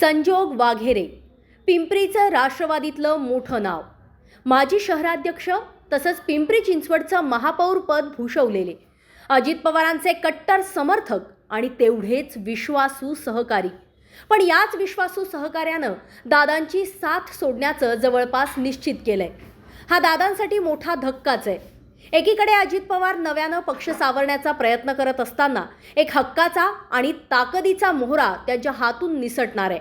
संजोग वाघेरे पिंपरीचं राष्ट्रवादीतलं मोठं नाव. माजी शहराध्यक्ष तसंच पिंपरी चिंचवडचं महापौर पद भूषवलेले. अजित पवारांचे कट्टर समर्थक आणि तेवढेच विश्वासू सहकारी. पण याच विश्वासू सहकार्यानं दादांची साथ सोडण्याचं जवळपास निश्चित केलंय. हा दादांसाठी मोठा धक्काच आहे. एकीकडे अजित पवार नव्यानं पक्ष सावरण्याचा प्रयत्न करत असताना एक हक्काचा आणि ताकदीचा मोहरा त्यांच्या हातून निसटणार आहे.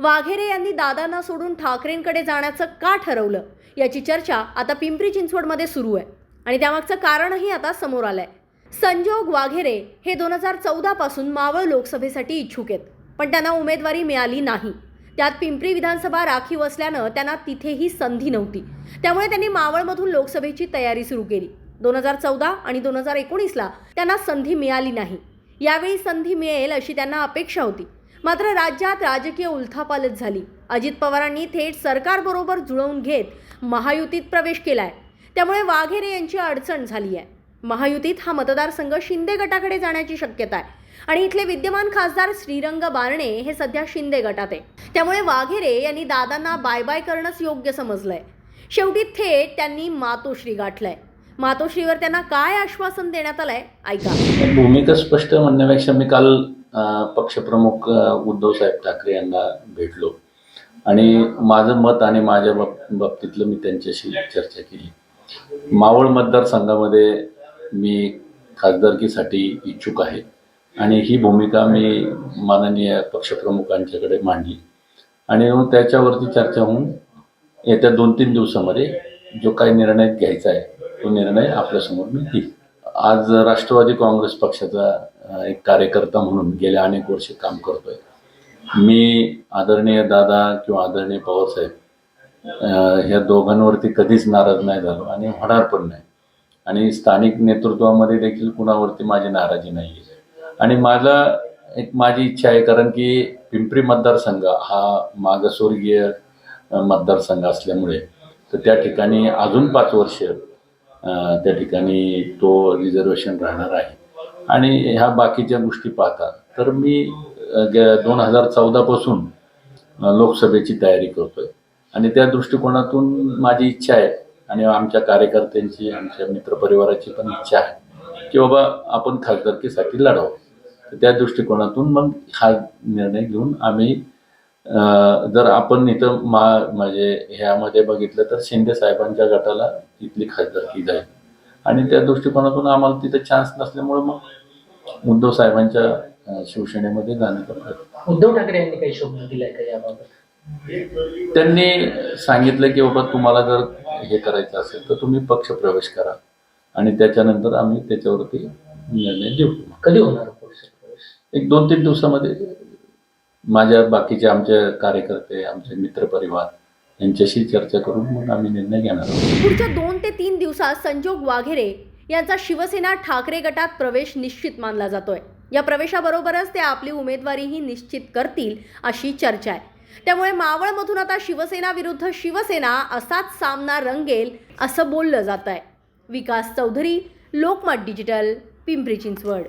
वाघेरे यांनी दादांना सोडून ठाकरेंकडे जाण्याचं का ठरवलं? याची चर्चा आता पिंपरी चिंचवडमध्ये सुरू आहे. आणि त्यामागचं कारणही आता समोर आलंय. संजोग वाघेरे हे दोन हजार चौदापासून मावळ लोकसभेसाठी इच्छुक आहेत. पण त्यांना उमेदवारी मिळाली नाही. त्यात पिंपरी विधानसभा राखीव असल्यानं त्यांना तिथेही संधी नव्हती. त्यामुळे त्यांनी मावळमधून लोकसभेची तयारी सुरू केली. दोन हजार चौदा आणि दोन हजार एकोणीसला त्यांना संधी मिळाली नाही. यावेळी संधी मिळेल अशी त्यांना अपेक्षा होती. मात्र राज्यात राजकीय उलथापालच झाली. अजित पवारांनी थेट सरकारबरोबर जुळवून घेत महायुतीत प्रवेश केलाय. त्यामुळे वाघेरे यांची अडचण झाली आहे महायुतीत हा मतदारसंघ शिंदे गटाकडे जाण्याची शक्यता आहे. आणि इथले विद्यमान खासदार श्रीरंग बारणे हे सध्या शिंदे गटात आहे. त्यामुळे वाघेरे यांनी दादांना बाय बाय करणंच योग्य समजलंय. शेवटी थेट त्यांनी मातोश्री गाठलंय. मातोश्रीवर त्यांना काय आश्वासन देण्यात आलंय ऐका. भूमिका स्पष्ट म्हणण्यापेक्षा मी काल पक्षप्रमुख उद्धव साहेब ठाकरे यांना भेटलो. आणि माझं मत आणि माझ्या बाब- बाबतीतलं मी त्यांच्याशी चर्चा केली. मावळ मतदारसंघामध्ये मी खासदारकीसाठी इच्छुक आहे. आणि ही भूमिका मी माननीय पक्षप्रमुखांच्याकडे मांडली. आणि त्याच्यावरती चर्चा होऊन येत्या दोन तीन दिवसामध्ये जो काही निर्णय घ्यायचा आहे तो निर्णय आपल्यासमोर मी घेईल आज राष्ट्रवादी काँग्रेस पक्षाचा एक कार्यकर्ता म्हणून गेल्या अनेक वर्ष काम करतोय. मी आदरणीय दादा किंवा आदरणीय पवारसाहेब ह्या दोघांवरती कधीच नाराज नाही झालो आणि होणार पण नाही. आणि स्थानिक नेतृत्वामध्ये देखील कुणावरती माझी नाराजी नाही आहे आणि माझा एक माझी इच्छा आहे कारण की पिंपरी मतदारसंघ हा मागासवर्गीय मतदारसंघ असल्यामुळे तर त्या ठिकाणी अजून पाच वर्ष त्या ठिकाणी तो रिझर्वेशन राहणार आहे. आणि ह्या बाकीच्या गोष्टी पाहता तर मी दोन हजार चौदापासून लोकसभेची तयारी करतोय. आणि त्या दृष्टिकोनातून माझी इच्छा आहे आणि आमच्या कार्यकर्त्यांची आमच्या मित्रपरिवाराची पण इच्छा आहे की बाबा आपण खासदारकीसाठी लढावं. त्या दृष्टिकोनातून मग हा निर्णय घेऊन आम्ही जर आपण इथं मा म्हणजे ह्यामध्ये बघितलं तर शिंदे साहेबांच्या गटाला इथली खासदारकी जाईल. आणि त्या दृष्टिकोनातून आम्हाला तिथं चान्स नसल्यामुळे मग उद्धव साहेबांच्या शिवसेनेमध्ये जाण्याचा प्रयत्न. उद्धव ठाकरे यांनी काही शब्द दिलाय का याबाबत? त्यांनी सांगितलं की बाबा तुम्हाला जर हे करायचं असेल तर तुम्ही पक्ष प्रवेश करा. आणि त्याच्यानंतर आम्ही त्याच्यावरती निर्णय देऊ. कधी होणार? एक दोन तीन दिवसामध्ये माझ्या बाकीचे आमचे कार्यकर्ते आमचे मित्रपरिवार यांच्याशी चर्चा करून मग आम्ही निर्णय घेणार आहोत. पुढच्या दोन ते तीन दिवसात संजोग वाघेरे यांचा शिवसेना ठाकरे गटात प्रवेश निश्चित मानला जातोय. या प्रवेशाबरोबरच ते आपली उमेदवारीही निश्चित करतील अशी चर्चा आहे. त्यामुळे मावळमधून आता शिवसेना विरुद्ध शिवसेना असाच सामना रंगेल असं बोललं जात आहे विकास चौधरी लोकमत डिजिटल पिंपरी चिंचवड.